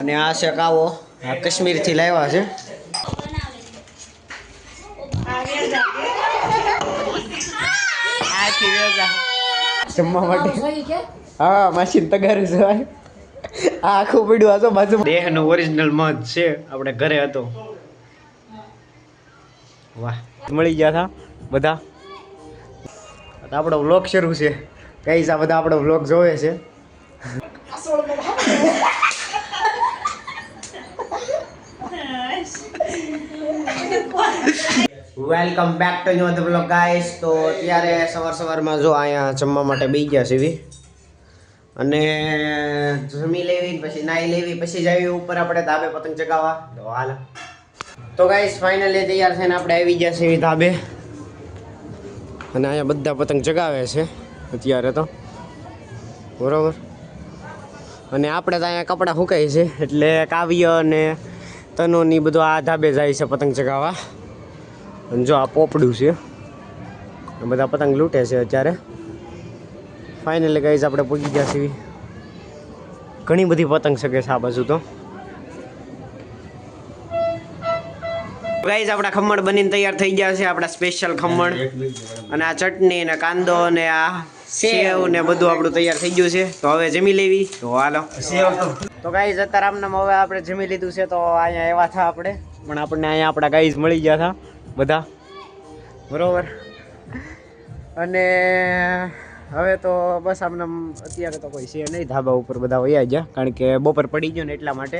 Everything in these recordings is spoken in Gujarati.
અને આ છે કાવો આ કાશ્મીરથી લાવ્યા છે. જમવા માટે. હા માસી તગારું છે આ આખું પડ્યું હતો બાજુ દેહનો ઓરિજિનલ મધ છે, આપણે ઘરે હતો. વાહ. મળી ગયા હતા બધા. આપણો વ્લોગ શરૂ છે. કઈ આ બધા આપણો વ્લોગ જોવે છે. Welcome back to new the blog guys તો અત્યારે સવાર સવારમાં જો અહીંયા જમવા માટે બેસી ગયા એવી અને જમી લેવી, પછી નાઈ લેવી, પછી જઈએ ઉપર આપણે ધાબે પતંગ ચગાવવા. તો હાલ. તો ગાઈસ ફાઇનલી તૈયાર થઈને આપણે આવી ગયા એવી ધાબે. અને અહીંયા બધા પતંગ ચગાવે છે અત્યારે તો. બરોબર? અને આપણે તો અહીંયા કપડાં સુકાય છે, એટલે કાવ્ય અને તનોની બધું આ ધાબે જાય છે પતંગ ચગાવવા. અને જો આ પોપડું છે બધા પતંગ લૂંટે છે અત્યારે. ફાઇનલી ગાઈઝ આપણે પૂગી ગયા છીએ. ઘણી બધી પતંગ શકે છે આ બાજુ તો. ગાઈઝ આપણા ખમણ બનીને તૈયાર થઈ ગયા છે, આપણા સ્પેશિયલ ખમણ. અને આ ચટણી ને કાંદો ને આ સેવ ને બધું આપણું તૈયાર થઈ ગયું છે. તો હવે જમી લેવી. તો હાલો. તો ગાઈઝ અત્યારે આમનામ હવે આપણે જમી લીધું છે, તો અહીંયા એવા થા આપણે. પણ આપણને અહીંયા આપણા ગાઈઝ મળી ગયા હતા બધા? બરોબર. અને હવે તો બસ આમને આમ અત્યારે તો કોઈ છે નહીં ધાબા ઉપર બધા વયા ગયા, કારણ કે બપોર પડી ગયો ને એટલા માટે.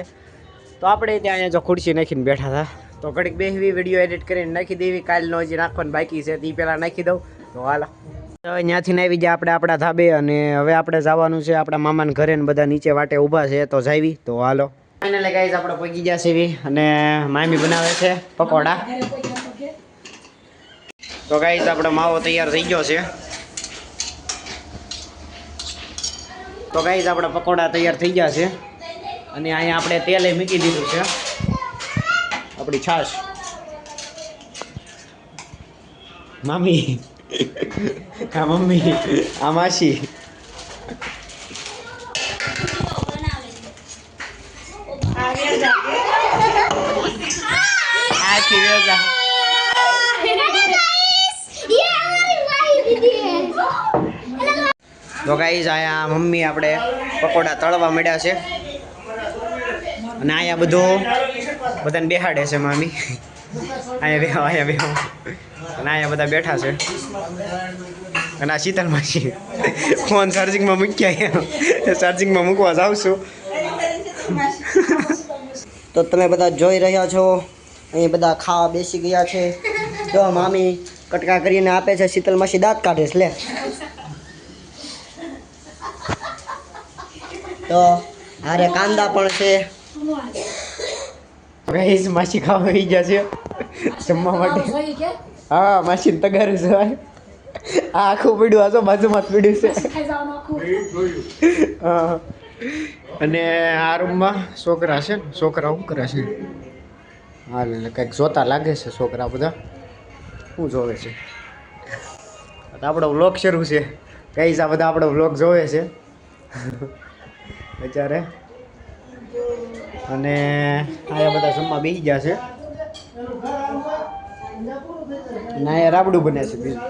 તો આપણે ત્યાં અહીંયા જો ખુરશી નાખીને બેઠા હતા. તો ઘડીક બેહવી વીડિયો એડિટ કરીને નાખી દેવી, કાલનો હજી નાખવાનું બાકી છે તે પહેલાં નાખી દઉં. તો હાલા. હવે ત્યાંથી આવી ગયા આપણે આપણા ધાબે અને હવે આપણે જવાનું છે આપણા મામાના ઘરે ને બધા નીચે વાટે ઊભા છે તો જાવી. તો હાલો. ફાઇનલી ગાઈઝ આપણે પગી ગયા છે અને મામી બનાવે છે પકોડા. તો ગાઈઝ આપણો માવો તૈયાર થઈ ગયો છે. તો ગાઈઝ આપણા પકોડા તૈયાર થઈ ગયા છે. અને અહીંયા આપણે તેલે મૂકી દીધું છે. આપણી છાશ. મામી. હા મમ્મી. આ માસી. આખી વેજા તો ગાઈઝ અહીંયા મમ્મી આપણે પકોડા તળવા મળ્યા છે. અને અહીંયા બધું બધાને બેહાડે છે મામી. અહીંયા બેહો અહીંયા બેહો. અને અહીંયા બધા બેઠા છે. અને આ શીતલ માસી ફોન ચાર્જિંગમાં મૂક્યા અહીંયા ચાર્જિંગમાં મૂકવા જાઉં છું. તો તમે બધા જોઈ રહ્યા છો, અહીં બધા ખાવા બેસી ગયા છે. જો મામી કટકા કરીને આપે છે, શીતલ માસી દાંત કાઢે છે, લે. તો હારે કાંદા પણ છે. ગઈસ માસી ખાવા આવી ગયા છે. જમવા માટે. હા માસી તગારું છે આ આખું પીડ્યું, આ તો બાજુમાં જ પડ્યું છે. હા. અને આ રૂમમાં છોકરા છે ને છોકરા શું કરે છે? હાલ કંઈક જોતા લાગે છે છોકરા બધા. શું જોવે છે? આપણો વ્લોગ શરૂ છે. કઈ આ બધા આપણો વ્લોગ જોવે છે. બચારે. અને અહીંયા બધા જમવા બેસી ગયા છે. અને અહીંયા રાબડું બને છે બીજું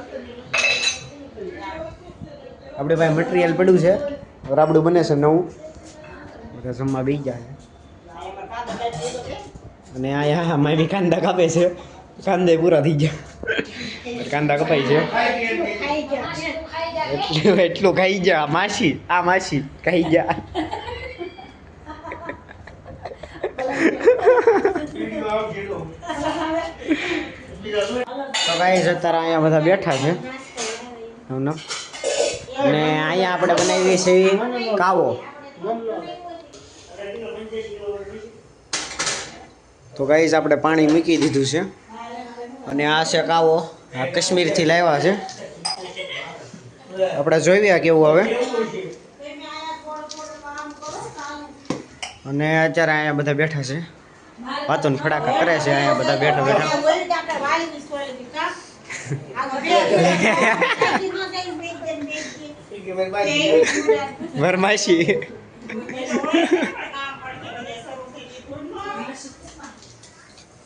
આપણે ભાઈ મટીરિયલ પડ્યું છે. રાબડું બને છે નવું. બધા જમવા બેસી ગયા છે. અને અહીંયા મારી કાંદા કાપે છે. કાંદા પૂરા થઈ ગયા. કાંદા કપાય છે. એટલું એટલું ખાઈ જા માસી આ માસી ખાઈ જા તો ગાઈસ અત્યારે અહીંયા બધા બેઠા છે. ને? અહીંયા આપણે બનાવી છે એવી કાવો. તો ગાઈઝ આપણે પાણી મૂકી દીધું છે. અને આ છે કાવો. આ કાશ્મીરથી લાવ્યા છે. આપણે જોઈએ કેવું હવે અને અત્યારે અહીંયા બધા બેઠા છે. વાતો ને ફડાકા કરે છે અહીંયા બધા બેઠા બેઠા. વરમાશી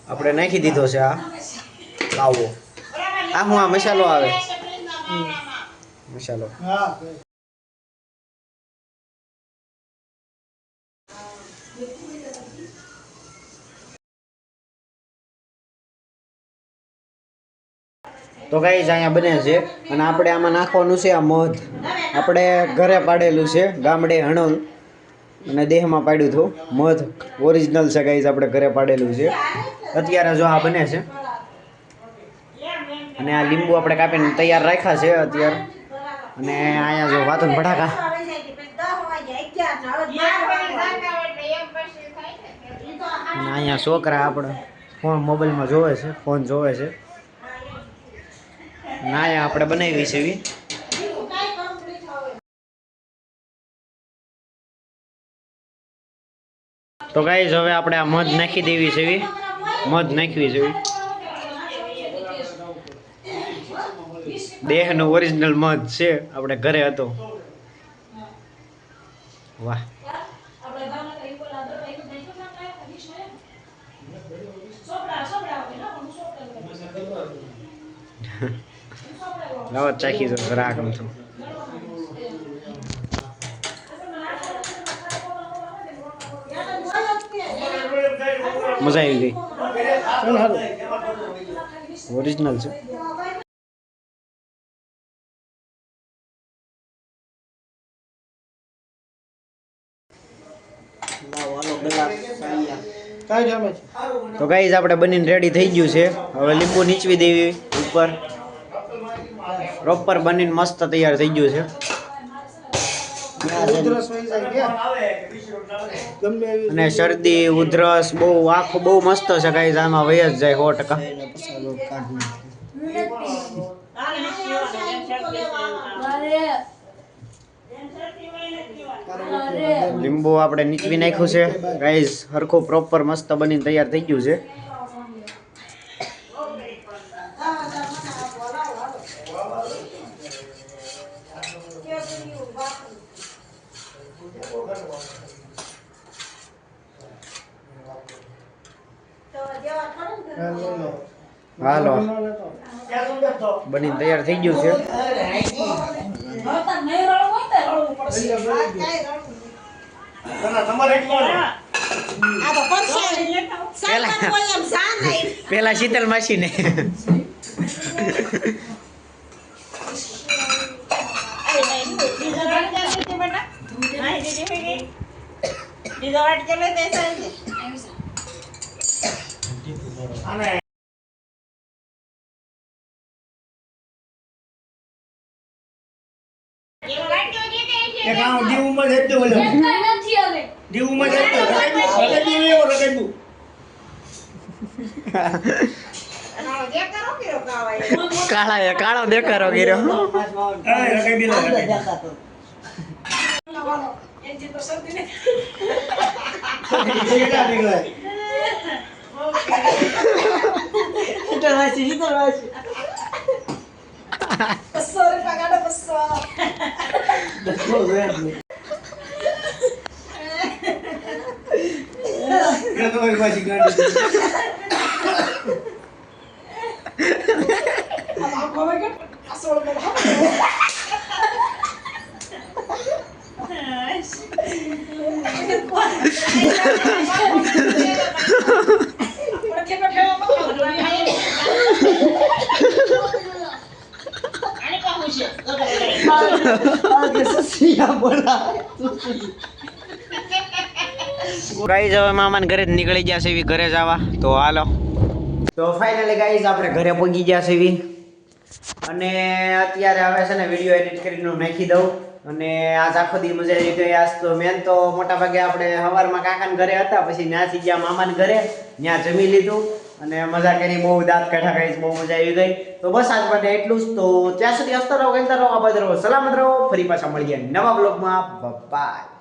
આપણે નાખી દીધો છે આ. લાવો આ હું આ મસાલો આવે. મસાલો. તો ગાઈઝ અહીંયા બને છે અને આપણે આમાં નાખવાનું છે આ મધ. આપણે ઘરે પાડેલું છે ગામડે હણલ અને દેહમાં પાડ્યું હતું. મધ ઓરિજિનલ છે ગાઈઝ આપણે ઘરે પાડેલું છે. અત્યારે જો આ બને છે. અને આ લીંબુ આપણે કાપીને તૈયાર રાખ્યા છે અત્યારે. અને અહીંયા જો વાતો ભડાકા. અને અહીંયા છોકરા આપણે ફોન મોબાઈલમાં જોવે છે, ફોન જોવે છે. ના આપણે બનાવી છે એવી. તો ગાઈઝ હવે આપણે આ મધ નાખી દેવી છે મધ નાખવી છે દેહનો ઓરિજિનલ મધ છે, આપણે ઘરે હતો. વાહ. લાવો ચાખી દો જરા આમ તો મજા આવી ગઈ ઓરિજિનલ છે. તો ગાઈઝ આપણે બનીને રેડી થઈ ગયું છે. હવે લીંબુ નીચવી દેવી ઉપર. પ્રોપર બનીને મસ્ત તૈયાર થઈ ગયું છે. અને શરદી ઉધરસ બહુ આખું બહુ મસ્ત છે કઈ આમાં વય જ જાય સો ટકા. લીંબુ આપણે નીચવી નાખ્યું છે. ગાઈઝ હરખું પ્રોપર મસ્ત બનીને તૈયાર થઈ ગયું છે. હાલો બનીને તૈયાર થઈ ગયું છે પેલા શીતલ માસી ને એક આ દીવમાં જતો ઓલો દીવમાં જતો રકાબી રકાબી એવો રકાબી કાળા કાળો દેખારો ગીરો હા રકાબી લો રકાબી કેટલા નીકળે તમારી પાછી ગાડી ગાઈઝ, હવે મામાને ઘરે જ નીકળી ગયા છે એવી ઘરે જવા તો હાલો. તો ફાઇનલી ગાઈઝ, આપણે ઘરે પહોંચી ગયા છે એવી. અને અત્યારે હવે છે ને વીડિયો એડિટ કરીને નાખી દઉં. અને આજ આખો દી મજા આવી ગઈ. આજ તો મેન તો મોટા ભાગે આપણે સવારમાં કાકાના ઘરે હતા, પછી ત્યાંથી ગયા મામાના ઘરે, ત્યાં જમી લીધું અને મજા કરી, બહુ દાંત કાઢા ગઈ બહુ મજા આવી ગઈ. તો બસ આજ માટે એટલું જ. તો ત્યાં સુધી હસતા રહો ગમતા રહો, આબાદ રહો. સલામત રહો. ફરી પાછા મળીએ નવા બ્લોગમાં બાય